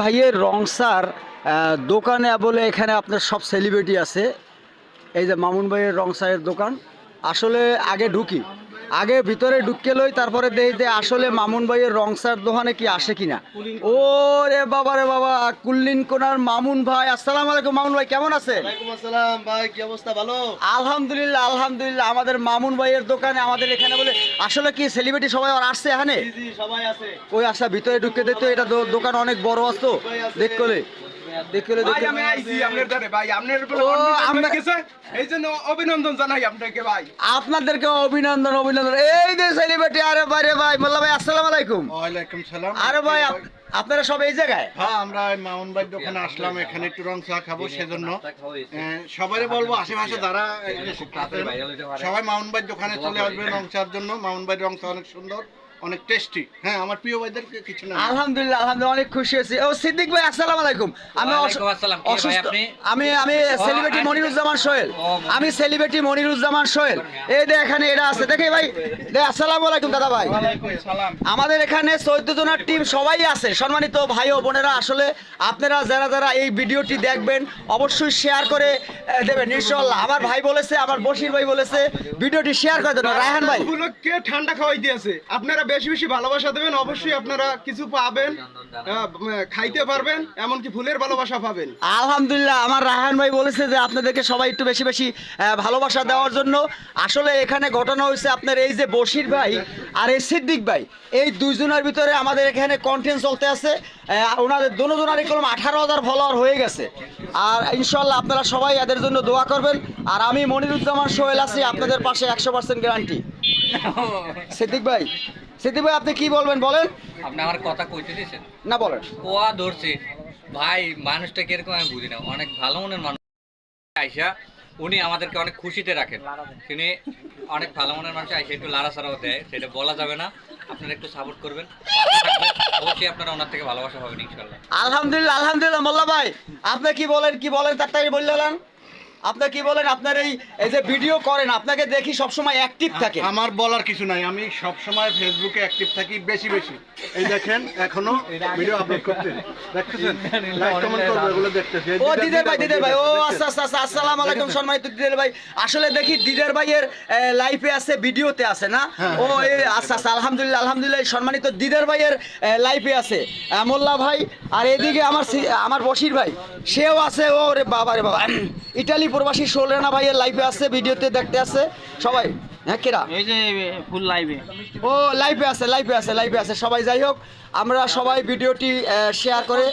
ভাইয়ের রং সার দোকানে বলে এখানে আপনার সব সেলিব্রিটি আছে। এই যে মামুন ভাইয়ের রং রংসারের দোকান। আসলে আগে ঢুকি। আগে ভিতরে ঢুকে লই তারপরে দেই যে আসলে মামুন ভাইয়ের রংসার দোকানে কি আসে কিনা। ও রে বাবা রে বাবা কুল্লিন কোনার মামুন ভাই। আসসালামু আলাইকুম মামুন ভাই কেমন আছে ওয়ালাইকুম আসসালাম ভাই কি অবস্থা ভালো? আলহামদুলিল্লাহ আলহামদুলিল্লাহ। আমাদের মামুন ভাইয়ের দোকানে আমাদের এখানে বলে আসলে কি সেলিব্রিটি সবাই আর আসছে এখানে? জি জি সবাই আছে। ওই আসা ভিতরে ঢুকে দেখতো এটা দোকান অনেক বড় আসতো দেখলে দেখলে ভাই আমি আইছি আপনার দ্বারে ভাই। আপনার আমরা- গেছে এই জন্য অভিনন্দন জানাই আপনাকে ভাই। আপনাদেরকে অভিনন্দন অভিনন্দন। এই যে সেলিব্রিটি আরে ভাই রে ভাই মোল্লা ভাই আসসালামু আলাইকুম। ওয়ালাইকুম সালাম। আরে ভাই আপনারা সব এই জায়গায়? হ্যাঁ আমরা মাউন ভাই দোকানে আসলাম এখানে একটু রং চা খাব সেজন্য। সবাই বলব আশেপাশে যারা সবাই মাউন ভাই দোকানে চলে আসবে রং চার জন্য। মাউন ভাই রং চা অনেক সুন্দর। অনেক টেস্টি হ্যাঁ আমার প্রিয় ভাইদের কিছু না। আলহামদুলিল্লাহ আলহামদুলিল্লাহ অনেক খুশি হয়েছি। ও সিদ্দিক ভাই আসসালামু আলাইকুম। আমি। কে অসুস্থ আমি আমি সেলিব্রিটি আচ্ছা। মনিরুজ্জামান সোহেল। আমি সেলিব্রিটি মনিরুজ্জামান সোহেল। এই এখানে এটা আছে। দেখে ভাই দে আসসালামু আলাইকুম দাদা ভাই। আমাদের এখানে চোদ্দ জনের টিম সবাই আছে। সম্মানিত ভাই ও বোনেরা আসলে আপনারা যারা যারা এই ভিডিওটি দেখবেন অবশ্যই শেয়ার করে দেবেন। ইনশাল্লাহ আমার ভাই বলেছে আমার বশির ভাই বলেছে ভিডিওটি শেয়ার করে দেবেন রায়হান ভাই। উপলক্ষে ঠান্ডা খাওয়াই দিয়েছে? আপনারা বেশি বেশি ভালোবাসা দেবেন, অবশ্যই আপনারা কিছু পাবেন খাইতে পারবেন, এমনকি ফুলের ভালোবাসা পাবেন। আলহামদুলিল্লাহ, আমার রাহান ভাই বলেছে যে আপনাদেরকে সবাই একটু বেশি বেশি ভালোবাসা দেওয়ার জন্য। আসলে এখানে ঘটনা হয়েছে আপনার এই যে বশির ভাই আর এই সিদ্দিক ভাই, এই দুইজনের ভিতরে আমাদের এখানে কন্টেন্ট চলতে আছে। ওনাদের দুজনের কলম আঠারো হাজার ফলোয়ার হয়ে গেছে। আর ইনশাল্লাহ আপনারা সবাই এদের জন্য দোয়া করবেন। আর আমি মনিরুজ্জামান সোহেল আছি, আপনাদের পাশে একশো পার্সেন্ট গ্যারান্টি সিদ্দিক ভাই সিদ্দিক ভাই আপনি কি বলবেন বলেন? আপনি আমার কথা কইতে দিয়েছেন? না বলেন। কোয়া ধরছে? ভাই মানুষটা কীরকম আমি বুঝি না। অনেক ভালো মনের মানুষ। আইসা উনি আমাদেরকে অনেক খুশিতে রাখেন। তিনি অনেক ভালো মনের মানুষ আইসা একটু লাড়াছাড়াও দেয়। সেটা বলা যাবে না। আপনারা একটু সাপোর্ট করবেন। অবশ্যই আপনারা ওনার থেকে ভালোবাসা পাবেন ইনশাল্লাহ আলহামদুলিল্লাহ আলহামদুলিল্লাহ মোল্লা ভাই। আপনি কি বলেন কি বলেন তাড়াতাড়ি বললেন? আপনি কি বলেন আপনার এই এই যে ভিডিও করেন আপনাকে দেখি সবসময় অ্যাক্টিভ থাকে। আমার বলার কিছু নাই আমি সব সময় ফেসবুকে অ্যাক্টিভ থাকি বেশি বেশি। এই দেখেন এখনও ভিডিও আপলোড করতে। দেখতেছেন? লাইক কমেন্ট করবে এগুলো দেখতেছি। ও দিদার- ভাই দিদের ভাই। ও আচ্ছা আচ্ছা আচ্ছা আসসালামু আলাইকুম সম্মানিত দিদের ভাই। আসলে দেখি দিদের ভাইয়ের লাইফে আছে ভিডিওতে আছে না? ও এই আচ্ছা আচ্ছা আলহামদুলিল্লাহ আলহামদুলিল্লাহ সম্মানিত দিদের ভাইয়ের লাইফে আছে। মোল্লা ভাই আর এদিকে আমার আমার বশির ভাই সেও আছে ও রে বাবা রে বাবা। ইটালি প্রবাসী সোলেনা ভাইয়ের লাইফে আছে ভিডিওতে দেখতে আছে। সবাই হ্যাঁ কেরা? এই যে ফুল লাইভে ও লাইভে আছে লাইভে আছে লাইভে আছে। সবাই যাই হোক আমরা সবাই ভিডিওটি শেয়ার করে